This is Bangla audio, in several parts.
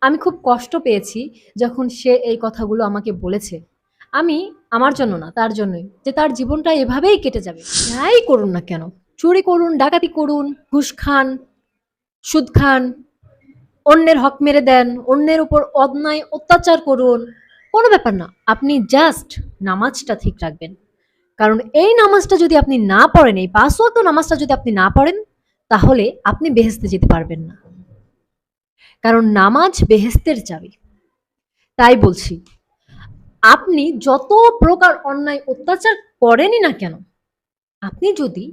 আমি খুব কষ্ট পেয়েছি যখন সে এই কথাগুলো আমাকে বলেছে। আমি আমার জন্য না তার জন্যই। যে তার জীবনটা এভাবেই কেটে যাবে। যাই করুন না কেন, চুরি করুন, ডাকাতি করুন, ঘুষ খান, সুদ খান, অন্যের হক মেরে দেন, অন্যের উপর অন্যায় অত্যাচার করুন, কোনো ব্যাপার না। আপনি জাস্ট নামাজটা ঠিক রাখবেন। কারণ এই নামাজটা যদি আপনি না পড়েন, এই ৫ ওয়াক্ত নামাজটা যদি আপনি না পড়েন, তাহলে আপনি বেহেস্তে যেতে পারবেন না। কারণ নামাজ বেহেস্তের চাবি। তাই বলছি, আপনি যত প্রকার অন্যায় অত্যাচার করেনই না কেন, আপনি যদি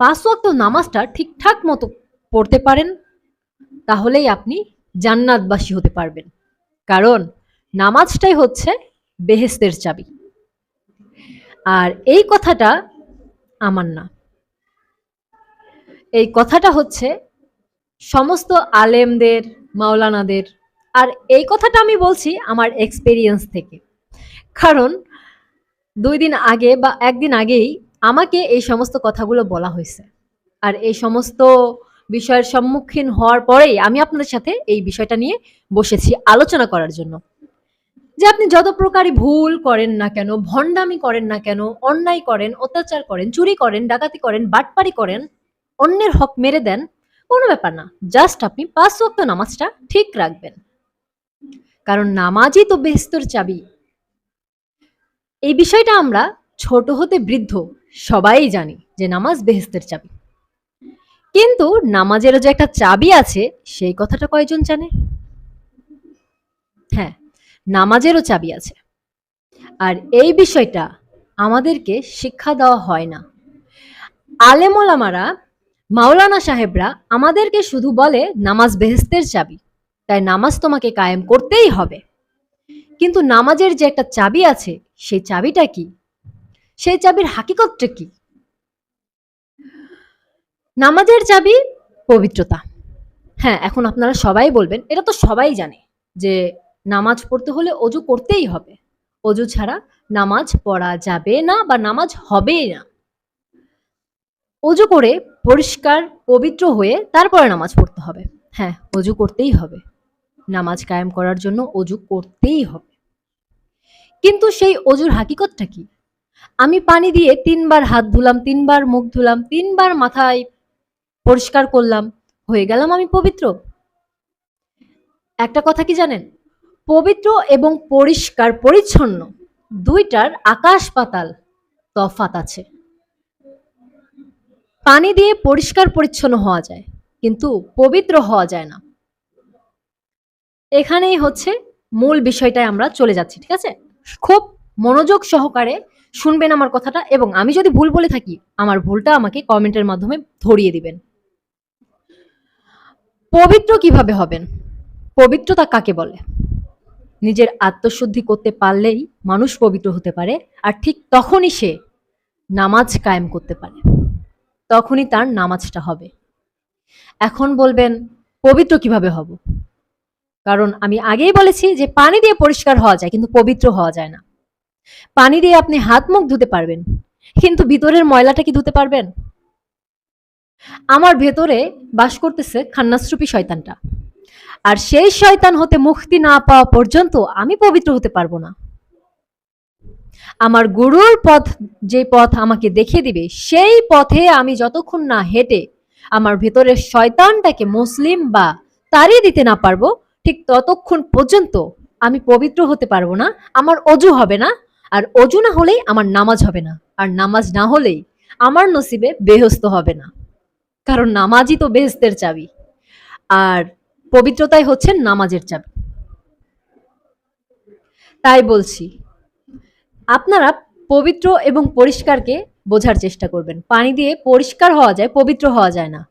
৫ ওয়াক্ত নামাজটা ঠিকঠাক মতো পড়তে পারেন, তাহলেই আপনি জান্নাতবাসী হতে পারবেন। কারণ নামাজটাই হচ্ছে বেহেস্তের চাবি। আর এই কথাটা আমার না। এই কথাটা হচ্ছে সমস্ত আলেমদের, মাওলানাদের। আর এই কথাটা আমি বলছি আমার এক্সপেরিয়েন্স থেকে। কারণ দুই দিন আগে বা একদিন আগেই আমাকে এই সমস্ত কথাগুলো বলা হয়েছে আর এই সমস্ত বিষয়ের সম্মুখীন হওয়ার পরেই আমি আপনাদের সাথে এই বিষয়টা নিয়ে বসেছি আলোচনা করার জন্য। যে আপনি যত প্রকারই ভুল করেন না কেন, ভণ্ডামি করেন না কেন, অন্যায় করেন, অত্যাচার করেন, চুরি করেন, ডাকাতি করেন, বাটপারি করেন, অন্যের হক মেরে দেন, কোনো ব্যাপার না। জাস্ট আপনি ৫ ওয়াক্ত নামাজটা ঠিক রাখবেন। কারণ নামাজই তো বেহেশতের চাবি। এই বিষয়টা আমরা ছোট হতে বৃদ্ধ সবাই জানি যে নামাজ বেহেশতের চাবি। কিন্তু নামাজেরও যে একটা চাবি আছে সেই কথাটা কয়জন জানে? হ্যাঁ, নামাজেরও চাবি আছে। আর এই বিষয়টা আমাদেরকে শিক্ষা দেওয়া হয় না। আলেম ওলামারা, মাওলানা সাহেবরা আমাদেরকে শুধু বলে নামাজ বেহেস্তের চাবি। তাই নামাজ তোমাকে কায়েম করতেই হবে। কিন্তু নামাজের যে একটা চাবি আছে সেই চাবিটা কি? সেই চাবির হাকিকতটা কি? নামাজের চাবি পবিত্রতা। হ্যাঁ, এখন আপনারা সবাই বলবেন, এটা তো সবাই জানে যে নামাজ পড়তে হলে অজু করতেই হবে। অজু ছাড়া নামাজ পড়া যাবে না বা নামাজ হবেই না। অজু করে পরিষ্কার পবিত্র হয়ে তারপরে নামাজ পড়তে হবে। হ্যাঁ, অজু করতেই হবে। নামাজ কায়েম করার জন্য অজু করতেই হবে। কিন্তু সেই অজুর হাকিকতটা কি? আমি পানি দিয়ে তিনবার হাত ধুলাম, তিনবার মুখ ধুলাম, তিনবার মাথায় পরিষ্কার করলাম। হয়ে গেলাম আমি পবিত্র? একটা কথা কি জানেন? পবিত্র এবং পরিষ্কার পরিচ্ছন্ন দুইটার আকাশ পাতাল তফাৎ আছে। পানি দিয়ে পরিষ্কার পরিচ্ছন্ন হওয়া যায়। কিন্তু পবিত্র হওয়া যায় না। এখানেই হচ্ছে মূল বিষয়টায় আমরা চলে যাচ্ছি। ঠিক আছে? খুব মনোযোগ সহকারে শুনবেন আমার কথাটা এবং আমি যদি ভুল বলে থাকি, আমার ভুলটা আমাকে কমেন্টের মাধ্যমে ধরিয়ে দিবেন। পবিত্র কীভাবে হবেন? পবিত্রতা কাকে বলে? নিজের আত্মশুদ্ধি করতে পারলেই মানুষ পবিত্র হতে পারে। আর ঠিক তখনই সে নামাজ কায়েম করতে পারে। তখনই তার নামাজটা হবে। এখন বলবেন, পবিত্র কীভাবে হব? কারণ আমি আগেই বলেছি যে পানি দিয়ে পরিষ্কার হওয়া যায়, কিন্তু পবিত্র হওয়া যায় না। পানি দিয়ে আপনি হাত মুখ ধুতে পারবেন। কিন্তু ভিতরের ময়লাটা কি ধুতে পারবেন? আমার ভেতরে বাস করতেছে খান্নাসরূপী শয়তানটা। আর সেই শয়তান হতে মুক্তি না পাওয়া পর্যন্ত আমি পবিত্র হতে পারব না। আমার গুরুর পথ যে পথ আমাকে দেখিয়ে দিবে সেই পথে আমি যতক্ষণ না হেঁটে আমার ভেতরের শয়তানটাকে মুসলিম বা তাড়িয়ে দিতে না পারব ঠিক ততক্ষণ পর্যন্ত আমি পবিত্র হতে পারব না। আমার অজু হবে না। আর অজু না হলেই আমার নামাজ হবে না। আর নামাজ না হলেই আমার নসিবে বেহস্ত হবে না। কারণ নামাজই তো বেহস্তের চাবি। আর পবিত্রতাই হচ্ছে নামাজের চাবি। তাই বলছি, আপনারা পবিত্র এবং পরিষ্কারকে বোঝার চেষ্টা করবেন। পানি দিয়ে পরিষ্কার হওয়া যায়, পবিত্র হওয়া যায় না।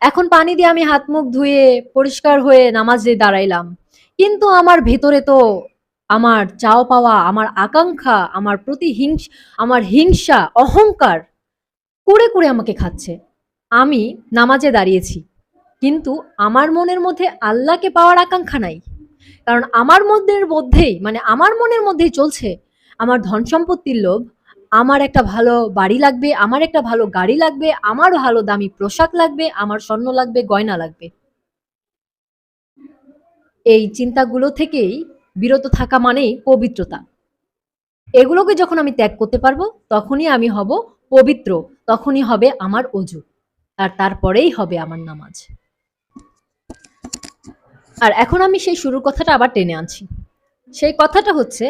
এখন পানি দিয়ে আমি হাত মুখ ধুয়ে পরিষ্কার হয়ে নামাজে দাঁড়াইলাম। কিন্তু আমার ভেতরে তো আমার চাওয়া পাওয়া, আমার আকাঙ্ক্ষা, আমার প্রতি হিংস আমার হিংসা, অহংকার কুরে, কুরে আমাকে খাচ্ছে। আমি নামাজে দাঁড়িয়েছি। কিন্তু আমার মনের মধ্যে আল্লাহকে পাওয়ার আকাঙ্ক্ষা নাই। কারণ আমার মধ্যের মধ্যেই মানে আমার মনের মধ্যেই চলছে আমার ধন সম্পত্তির লোভ, আমার একটা ভালো বাড়ি লাগবে, আমার একটা ভালো গাড়ি লাগবে, আমার ভালো দামি পোশাক লাগবে, আমার স্বর্ণ লাগবে, গয়না লাগবে। এই চিন্তাগুলো থেকেই বিরত থাকা মানেই পবিত্রতা। এগুলোকে যখন আমি ত্যাগ করতে পারব তখনই আমি হব পবিত্র তখনই হবে আমার অজু আর তারপরেই হবে আমার নামাজ। আর এখন আমি সেই শুরুর কথাটা আবার টেনে আনছি। সেই কথাটা হচ্ছে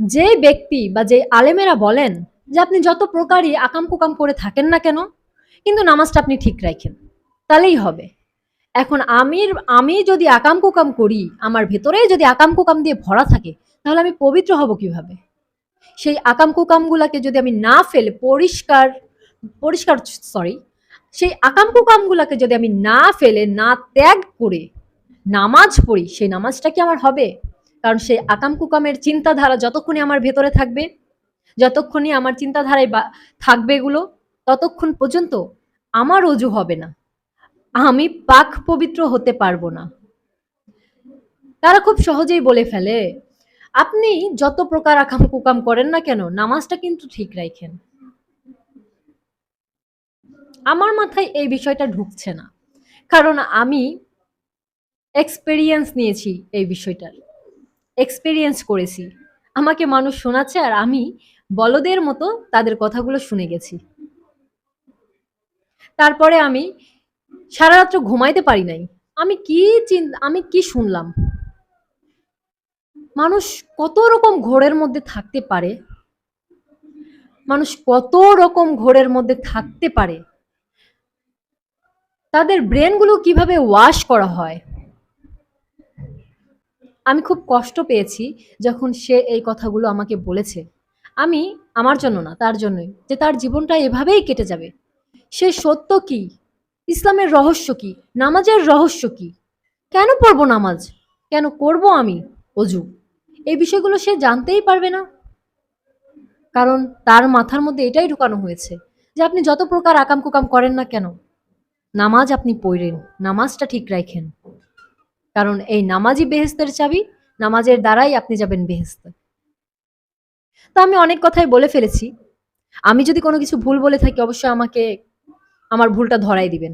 যে ব্যক্তি বা যে আলেমেরা বলেন যে আপনি যত প্রকারই আকাম কুকাম করে থাকেন না কেন, কিন্তু নামাজটা আপনি ঠিক রাখেন। তাহলেই হবে। এখন আমি আমি যদি আকাম কুকাম করি, আমার ভেতরে যদি আকাম কুকাম দিয়ে ভরা থাকে, তাহলে আমি পবিত্র হব কীভাবে? সেই আকাম কুকামগুলাকে যদি আমি না ফেলে, পরিষ্কার পরিষ্কার সরি সেই আকাম কুকামগুলাকে যদি আমি না ফেলে, না ত্যাগ করে নামাজ পড়ি, সেই নামাজটা কি আমার হবে? কারণ সেই আকাম কুকামের চিন্তাধারা যতক্ষণই আমার ভেতরে থাকবে যতক্ষণই আমার চিন্তাধারায় থাকবে এগুলো, ততক্ষণ পর্যন্ত আমার অজু হবে না। আমি পাক পবিত্র হতে পারব না। তারা খুব সহজেই বলে ফেলে, আপনি যত প্রকার আকাম কুকাম করেন না কেন, নামাজটা কিন্তু ঠিক রাখেন আমার মাথায় এই বিষয়টা ঢুকছে না। কারণ আমি এক্সপেরিয়েন্স নিয়েছি এই বিষয়টার। এক্সপেরিয়েন্স করেছি। আমাকে মানুষ শোনাচ্ছে আর আমি বলদের মতো তাদের কথাগুলো শুনে গেছি। তারপরে আমি সারা রাত্র ঘুমাইতে পারি নাই। আমি কি আমি কি শুনলাম? মানুষ কত রকম ঘোরের মধ্যে থাকতে পারে? মানুষ কত রকম ঘোরের মধ্যে থাকতে পারে? তাদের ব্রেনগুলো কীভাবে ওয়াশ করা হয়? আমি খুব কষ্ট পেয়েছি যখন সে এই কথাগুলো আমাকে বলেছে। আমি আমার জন্য না, তার জন্যই। যে তার জীবনটা এভাবেই কেটে যাবে। সে সত্য কি? ইসলামের রহস্য কি? নামাজের রহস্য কি? কেন পড়ব নামাজ? কেন করব আমি অজু? এই বিষয়গুলো সে জানতেই পারবে না। কারণ তার মাথার মধ্যে এটাই ঢুকানো হয়েছে যে আপনি যত প্রকার আকাম কুকাম করেন না কেন, নামাজ আপনি পড়েন, নামাজটা ঠিক রাখেন। কারণ এই নামাজি বেহেস্তের চাবি নামাজের দ্বারাই আপনি যাবেন বেহেস্ত। তো আমি অনেক কথাই বলে ফেলেছি। আমি যদি কোনো কিছু ভুল বলে থাকি, অবশ্যই আমাকে, আমার ভুলটা ধরাই দিবেন।